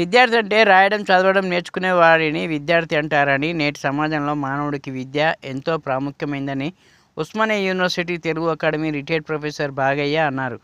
విద్యార్థి అంటే రాయడం చదవడం నేర్చుకునే వారిని విద్యార్థి అంటారని నేటి సమాజంలో మానవుడికి విద్య ఎంతో ప్రాముఖ్యమైందని Osmania University Telugu Academy retired professor Bagayya అన్నారు.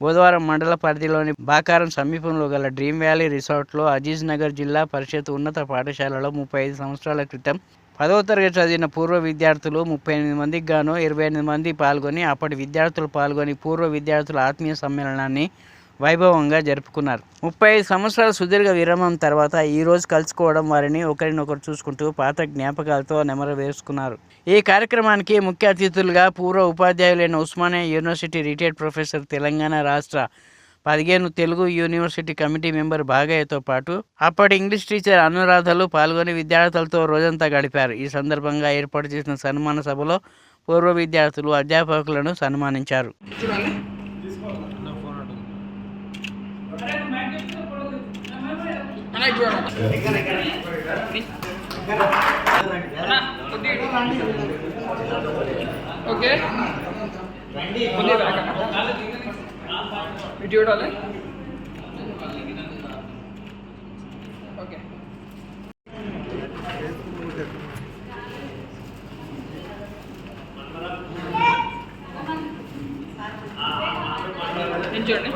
బుధవారం మండల పరిధిలోని బాకారం సమీపంలో గల డ్రీమ్ వ్యాలీ రిసార్ట్లో అజీజ్ నగర్ జిల్లా పరిషత్ ఉన్నత పాఠశాలలో ముప్పై ఐదు సంవత్సరాల క్రితం పదవ తరగతి చదివిన పూర్వ విద్యార్థులు ముప్పై ఎనిమిది మందికి గాను ఇరవై ఎనిమిది మంది పాల్గొని అప్పటి విద్యార్థులు పాల్గొని పూర్వ విద్యార్థుల ఆత్మీయ సమ్మేళనాన్ని వైభవంగా జరుపుకున్నారు. ముప్పై ఐదు సంవత్సరాల సుదీర్ఘ విరామం తర్వాత ఈ రోజు కలుసుకోవడం వారిని ఒకరినొకరు చూసుకుంటూ పాత జ్ఞాపకాలతో నెమర వేసుకున్నారు ఈ కార్యక్రమానికి ముఖ్య అతిథులుగా పూర్వ ఉపాధ్యాయులైన Osmania university retired professor Telangana రాష్ట్ర పదిహేను తెలుగు యూనివర్సిటీ కమిటీ మెంబర్ భాగయ్యతో పాటు అప్పటి ఇంగ్లీష్ టీచర్ అనురాధలు పాల్గొని విద్యార్థులతో రోజంతా గడిపారు. ఈ సందర్భంగా ఏర్పాటు చేసిన సన్మాన సభలో పూర్వ విద్యార్థులు అధ్యాపకులను సన్మానించారు. ఓకే కొద్దిగా ఓకే ఇటు చూడాలి ఓకే నించోండి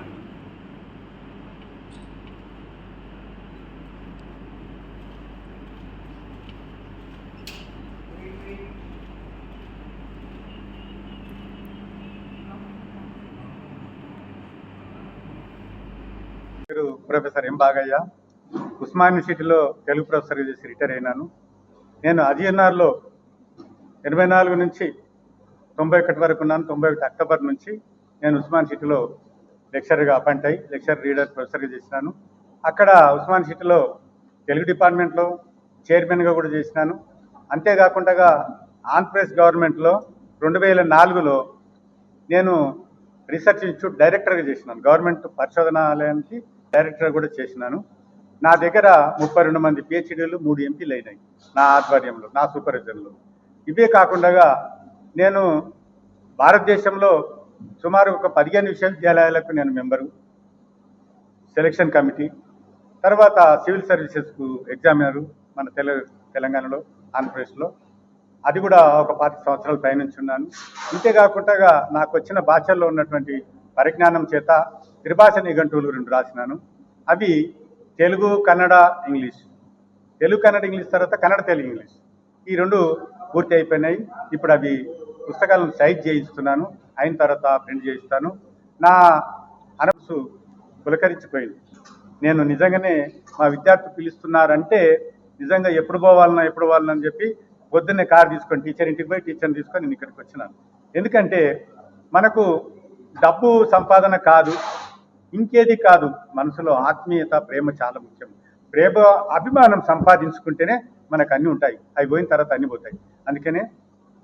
పేరు ప్రొఫెసర్ ఎం బాగయ్య ఉస్మాన్ యూనివర్సిటీలో తెలుగు ప్రొఫెసర్ చేసి రిటైర్ అయినాను. నేను అజిఎన్ఆర్లో ఎనభై నాలుగు నుంచి తొంభై ఒకటి వరకు ఉన్నాను. తొంభై ఒకటి అక్టోబర్ నుంచి నేను ఉస్మాన్ సిటీలో లెక్చరర్గా అపాయింట్ అయ్యి లెక్చర్ రీడర్ ప్రొఫెసర్గా చేసినాను. అక్కడ ఉస్మాన్ సిటీలో తెలుగు డిపార్ట్మెంట్లో చైర్మన్గా కూడా చేసినాను. అంతేకాకుండా ఆంధ్రప్రదేశ్ గవర్నమెంట్లో రెండు వేల నాలుగులో నేను రీసెర్చ్ ఇన్స్టిట్యూట్ డైరెక్టర్గా చేసినాను. గవర్నమెంట్ పరిశోధనాలయానికి డైరెక్టర్ కూడా చేసినాను. నా దగ్గర ముప్పై రెండు మంది పిహెచ్డీలు మూడు ఎంపీలు అయినాయి నా ఆధ్వర్యంలో నా సూపర్విజన్లో ఇవే కాకుండా నేను భారతదేశంలో సుమారు ఒక పదిహేను విశ్వవిద్యాలయాలకు నేను మెంబరు. సెలక్షన్ కమిటీ తర్వాత సివిల్ సర్వీసెస్కు ఎగ్జామినరు మన తెల తెలంగాణలో ఆంధ్రప్రదేశ్లో. అది కూడా ఒక పాతి సంవత్సరాలు పయనించున్నాను ఉన్నాను. ఇంతేకాకుండా నాకు వచ్చిన భాషల్లో ఉన్నటువంటి పరిజ్ఞానం చేత త్రిభాష నిఘంటువులు రెండు రాసినాను. అవి తెలుగు కన్నడ ఇంగ్లీష్. తెలుగు కన్నడ ఇంగ్లీష్ తర్వాత కన్నడ తెలుగు ఇంగ్లీష్. ఈ రెండు పూర్తి అయిపోయినాయి. ఇప్పుడు అవి పుస్తకాలను సైజ్ చేయిస్తున్నాను. అయిన తర్వాత ప్రింట్ చేయిస్తాను. నా అనసు పులకరించిపోయింది. నేను నిజంగానే మా విద్యార్థి పిలుస్తున్నారంటే నిజంగా ఎప్పుడు పోవాలన్నా ఎప్పుడు పోవాలన్నా చెప్పి పొద్దున్నే కారు తీసుకొని టీచర్ ఇంటికి పోయి టీచర్ని తీసుకొని నేను ఇక్కడికి వచ్చినాను. ఎందుకంటే మనకు డబ్బు సంపాదన కాదు. ఇంకేది కాదు. మనసులో ఆత్మీయత ప్రేమ చాలా ముఖ్యం. ప్రేమ అభిమానం సంపాదించుకుంటేనే మనకు అన్నీ ఉంటాయి. అవి పోయిన తర్వాత అన్నీ పోతాయి. అందుకనే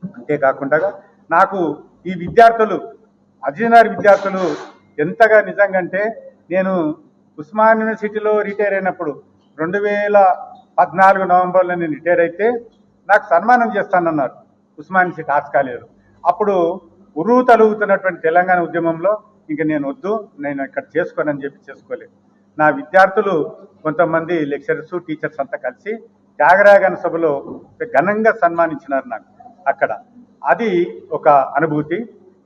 అంతేకాకుండా నాకు ఈ విద్యార్థులు అజినార్ విద్యార్థులు ఎంతగా నిజంగా అంటే నేను ఉస్మాన్ యూనివర్సిటీలో రిటైర్ అయినప్పుడు రెండు వేల పద్నాలుగు నవంబర్లో నేను రిటైర్ అయితే నాకు సన్మానం చేస్తానన్నారు ఉస్మాన్ యూనివర్సిటీ ఆర్ట్స్ కాలేజీలో. అప్పుడు ఉరువు తలుగుతున్నటువంటి తెలంగాణ ఉద్యమంలో ఇంక నేను వద్దు నేను ఇక్కడ చేసుకోనని చెప్పి చేసుకోలేదు. నా విద్యార్థులు కొంతమంది లెక్చరర్స్ టీచర్స్ అంతా కలిసి త్యాగరాగన సభలో ఘనంగా సన్మానించినారు నాకు అక్కడ. అది ఒక అనుభూతి.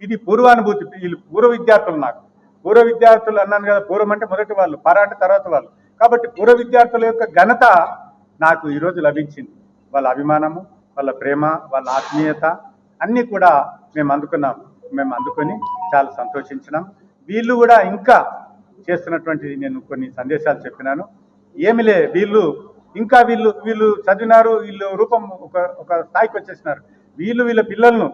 ఇది పూర్వానుభూతి. వీళ్ళు పూర్వ విద్యార్థులు నాకు. పూర్వ విద్యార్థులు అన్నాను కదా పూర్వం అంటే మొదటి వాళ్ళు పర తర్వాత వాళ్ళు. కాబట్టి పూర్వ విద్యార్థుల యొక్క ఘనత నాకు ఈరోజు లభించింది. వాళ్ళ అభిమానము వాళ్ళ ప్రేమ వాళ్ళ ఆత్మీయత అన్నీ కూడా మేము అందుకున్నాం మేము అందుకొని చాలా సంతోషించినాం. వీళ్ళు కూడా ఇంకా చేస్తున్నటువంటి నేను కొన్ని సందేశాలు చెప్పినాను. ఏమిలే వీళ్ళు ఇంకా వీళ్ళు వీళ్ళు చదివినారు వీళ్ళు రూపం ఒక ఒక స్థాయికి వచ్చేసినారు. వీళ్ళు వీళ్ళ పిల్లలను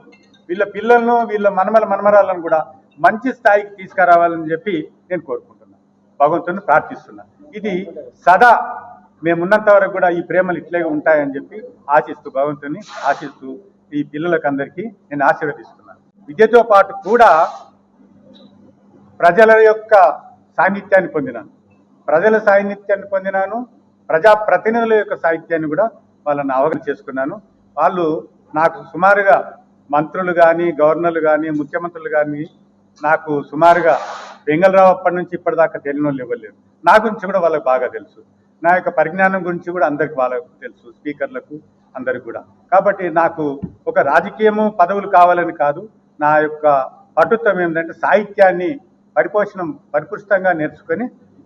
వీళ్ళ పిల్లలను వీళ్ళ మనమల మనమరాలను కూడా మంచి స్థాయికి తీసుకురావాలని చెప్పి నేను కోరుకుంటున్నాను భగవంతుని ప్రార్థిస్తున్నాను ఇది సదా మేమున్నంత వరకు కూడా ఈ ప్రేమలు ఇట్లాగే ఉంటాయని చెప్పి ఆశిస్తూ భగవంతుని ఆశిస్తూ ఈ పిల్లలకు అందరికీ నేను ఆశీర్వదిస్తున్నాను. విద్యతో పాటు కూడా ప్రజల యొక్క సాన్నిధ్యాన్ని పొందినాను. ప్రజల సాన్నిధ్యాన్ని పొందినాను. ప్రజా ప్రతినిధుల యొక్క సాహిత్యాన్ని కూడా వాళ్ళని అవగాహన చేసుకున్నాను. వాళ్ళు నాకు సుమారుగా మంత్రులు కానీ గవర్నర్లు కానీ ముఖ్యమంత్రులు కానీ నాకు సుమారుగా వెంగళరావు అప్పటి నుంచి ఇప్పటిదాకా తెలియని వాళ్ళు ఇవ్వలేరు నా గురించి కూడా వాళ్ళకి బాగా తెలుసు. నా యొక్క పరిజ్ఞానం గురించి కూడా అందరికి వాళ్ళకు తెలుసు స్పీకర్లకు అందరికి కూడా. కాబట్టి నాకు ఒక రాజకీయము పదవులు కావాలని కాదు. నా యొక్క పటుత్వం ఏంటంటే సాహిత్యాన్ని పరిపోషణం పరిపుష్టంగా నేర్చుకొని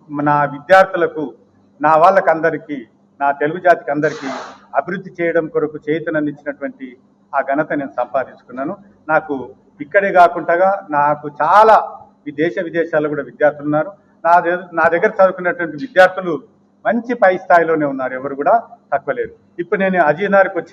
నా విద్యార్థులకు నా వాళ్ళకందరికీ నా తెలుగు జాతికి అందరికీ అభివృద్ధి చేయడం కొరకు చేతనందించినటువంటి ఆ ఘనత నేను సంపాదించుకున్నాను. నాకు ఇక్కడే కాకుండా నాకు చాలా ఈ దేశ విదేశాల్లో కూడా విద్యార్థులు ఉన్నారు. నా దగ్గర నా దగ్గర చదువుకున్నటువంటి విద్యార్థులు మంచి పై స్థాయిలోనే ఉన్నారు. ఎవరు కూడా తక్కువ లేరు. ఇప్పుడు నేను అజీనార్కి